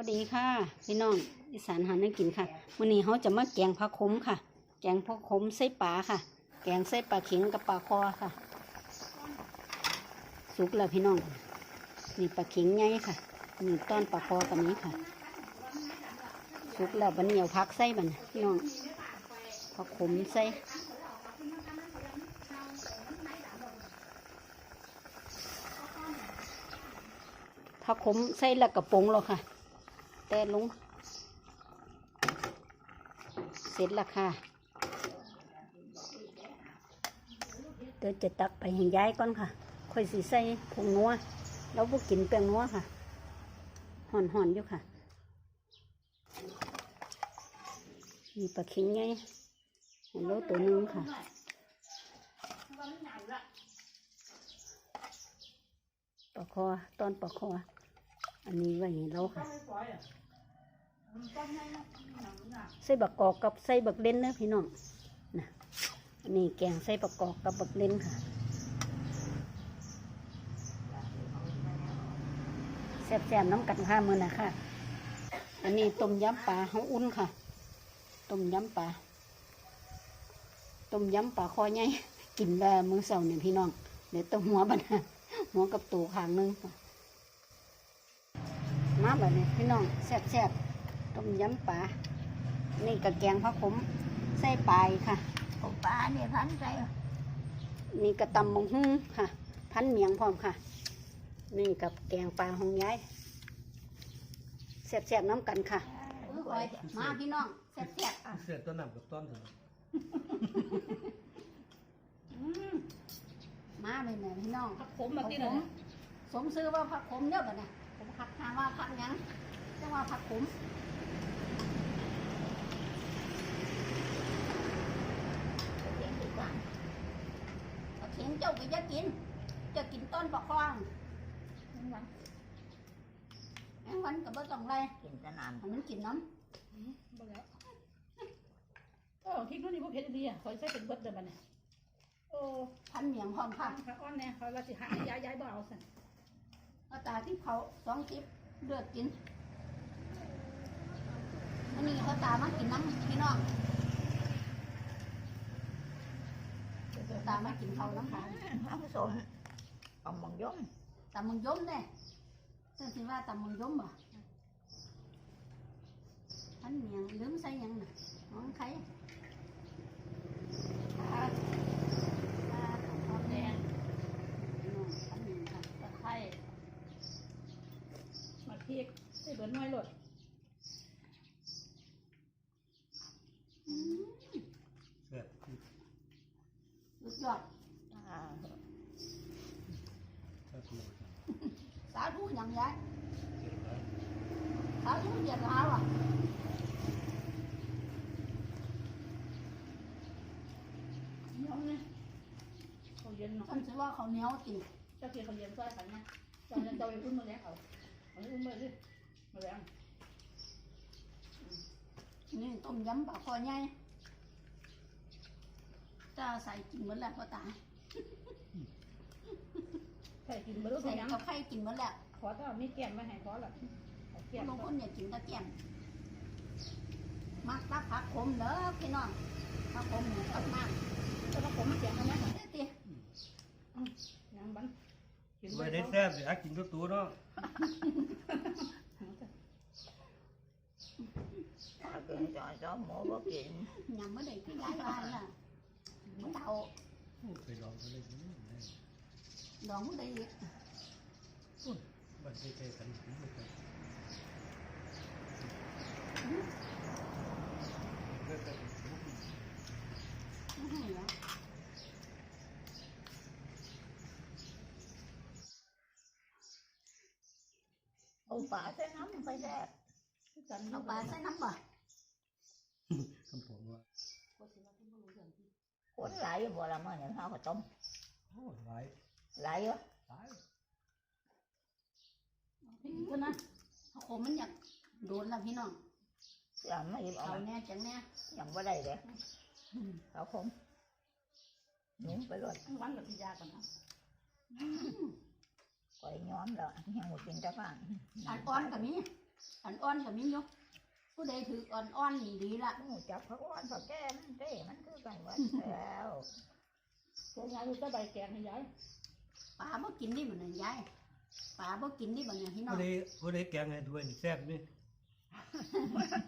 วัสดีค่ะพี่น้องอีสานหานักกินค่ะวันนี้เขาจะมาแกงผักขมค่ะ แกงผักขมใส่ปลาค่ะ แกงใส่ปลาเข็งกับปลาคอค่ะ สุกแล้วพี่น้องนี่ปลาเข็งไงค่ะนี่ต้อนปลาคอกับนี้ค่ะ สุกแล้วบันเหนียวพักใส่บันพี่น้องผักขมใส่ผักขมใส่ล้วกระปรงแล้วค่ะ แต่ลุง เสร็จแล้วค่ะ เดี๋ยวจะตักไปให้ย้ายก่อนค่ะค่อยสิใส่ผงนัวแล้วพวกกินแป้งนัวค่ะห่อนๆอนยู่ค่ะ มีปลาเข็งไงเห็นโลตัวหนึงค่ะปลาคอตอนปลาคอ อันนี้ไว้เราค่ะ ใส่บักกอกกับใส่บักเล่นเนะพี่น้องนะอันนี้แกงใส่บักกอกกับบักเล่นค่ะแซ่บๆน้ำกันค่ะมือนะค่ะ อันนี้ต้มยำปลาเขาอุ่นค่ะ ต้มยำปลา ต้มยำปลาคอใหญ่กินแบบมือเสาเนี่ยพี่น้อง เดี๋ยวต้มหัวบันะหัวกับตูขางหนึงค่ะ มาแบบนี้พี่น้องแซ่บๆ ต้มยำปลา นี่กะแกงผักขมใส่ปลายค่ะของปลาเนี่ยพันใจนี่กระตำมงหุ้งค่ะ พันเมียงพร้อมค่ะ นี่กับแกงปลาของยายแซ่บๆน้ำกันค่ะ มาพี่น้องแซ่บเสือตัวหนักกับต้นเถอะๆมาเลยเนี่ยพี่น้องผักขมมาที่ไหนผักขมสมซื้อว่าผักขมเยอะแบบนี้ผมผักถามว่าผักหยังจังว่าผักขมเอาเข็ งเจ้าก็จะกิน จะกินต้นปลาคลองแมงวันกับเบอร์สองไรกินแตะนานให้มันกินน้บ่แล้วโอ้ที่นู่นนี่พวกเพชรดีอะคอยใส่เป็นเบิดเดิมบันเนี่ยโอ้ำพันเมียงพร้อมค่ะข้าอ้อนเนี่ยเขาเราสิหาย้ายย้ายบ่เอาสั่นเอาตาที่เขาสองทิพเลือกกินอันนี้เขาตามากินน้ำพี่น้องเขาตา มากินเขาน้ำค่ะห้องสนเอามังยมตำมึงยมเนี่ยซึ่งสิว่าตำมึงยมบ่พันเมียงลืมใส่หยังน่ะน้องไข่ขาขาหอมแดงพี่น้องพันเมียงค่ะตะไคร้มาพริกใส่เบิดน้อยโลดอืมเสือสุด ยอดอ่าถ้าถูกสาธุยังยายสาธุเหยียดเท้าอะเหนียวเนี่ยเขาเย็นเนาะฉันสิว่าเขาวเหนียวติเจ้าเกี่ยวเขาเย็นซอยกันนะเจ้าจะเจ้าไปอุ้มมาแล้วเขาเอาอุ้มมาสิมาแล้วนี่ต้มยำปลาคอใหญ่ จะใส่กินหมดแล้วพ่อตาใส่กินเบิดใส่ใส่ยังกับไข่กินหมดแล้วขอถ้ามีแก้มมาให้ขอละเอาแก้มบางคนอยากกินตะแกรงมักตักผักขมเด้อพี่น้องผักขมหมูกับน้ำก็ต้องผมมาแก้มมาไหมเด้อติยังบันกินไม่ไม่ได้ได้แซ่บสิฮักกินตัวตัวเนาะถ้ากินจอยจอหมูบ่กินยำไม่ได้พี่ยายว่าล่ะมันเต่าเคยลอ งกันเลยนี่ดองไม่ได้อีกบันไดใจกันถึงเลยกันเลิกกันอื้อหือเอาปลาใส่น้ำไปแซ่บกันเอาปลาใส่น้ำบ่คำผมว่าคนหลายอยู่บ่ละมื้อนี้ข้าวก็ต้มโอ้หลายหลายอยู่หลายพี่ก็นะผักขมมันอยากโดนละพี่น้องยังไม่เอาเอามาแน่จังแน่ยังบ่ได้เลยเขาคงหนุ่มไปเลยวันกับพิยากันนะก่อยย้อมแล้วยังบ่กินแตะฟังอันอ่อนกับนี้อ่อนๆก็มีอยู่ ผู้ใดถืออ่อนๆนี่ดีละหมูจับผักอ่อนผักแก่มันเด้มันคือกันวัดแล้วตัวยายดูจะใบแกงให้ยายปลาบ่กินนี่บ่เนี่ยยายปลาบ่กินนี่บ่เนี่ยพี่น้อผู้งใดผู้ใดแกงให้ด้วยนี่แซ่บนี่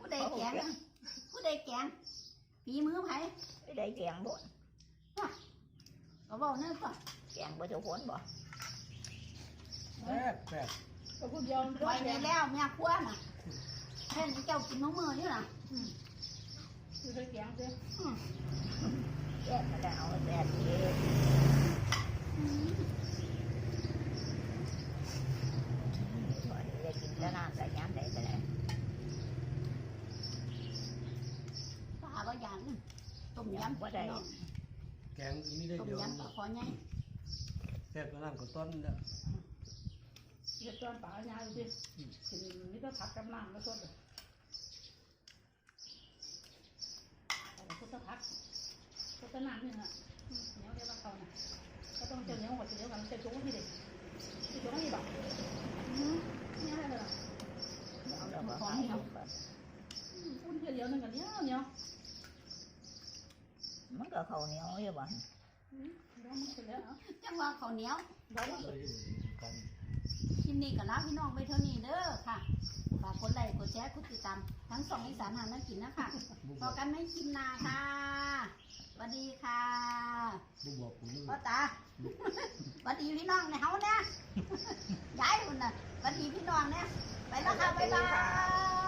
ผู้ใดแกงผู้ใดแกงฝีมือไผไอ้ได้แกงบ่นก็เว้าเนั่นก่อนแกงบ่เจะผลบ่แซ่บแซ่บก็พูดยอมไว้ได้แล้วแม่ครัวน่ะ แค่นี้เจ้ากินมื้องมื้อนี่ล่ะคือใส่แกงเด้แกงมาแล้วแซ่บเองบ่ได้กินแล้วน้ำใส่ยามใดก็ได้ปลาบ่อย่างต้มยำบ่ได้พี่น้องแกงมีได้เดียวยำปลาคอใหญ่แซ่บกว่านั้นก็ต้นแล้ว เดี๋ยวตอนป่ายายดูสิกินนี่ก็ผักกับน้ำแล้วสดเลยเอาพุทธพักพุทธน้ำนี่นะเหนียวเดียวกับเขาน่ะก็ต้องเจอเหนียวหมดเดียวกันเจอจุกที่เด็กจุกที่บอกนี่อะไรเลยเอาแล้วก็ขายลงไปอุ่นเดียวนึงกันเหนียวเหนียวมันก็ข้าวเหนียวอยู่บ่แล้วมันเสร็จแล้วจังว่าข้าวเหนียวเราเลยกัน คลิปนี้ก็ลาพี่น้องไปเท่านี้เด้อค่ะฝากกดไลค์กดแชร์กดติดตามทั้งสองอีสานหานักกินนะคะบุพบออกกันไม่กินนาค่ะสวัสดีค่ะบุบอกผู้นึงพ่อตาสวัสดีพี่น้องในเฮาเนี่ยย้ายคนน่ะสวัสดีพี่น้องเนี่ยไปแล้วค่ะบ๊ายบายบ๊ายบายแซ่บๆค่ะบุเลย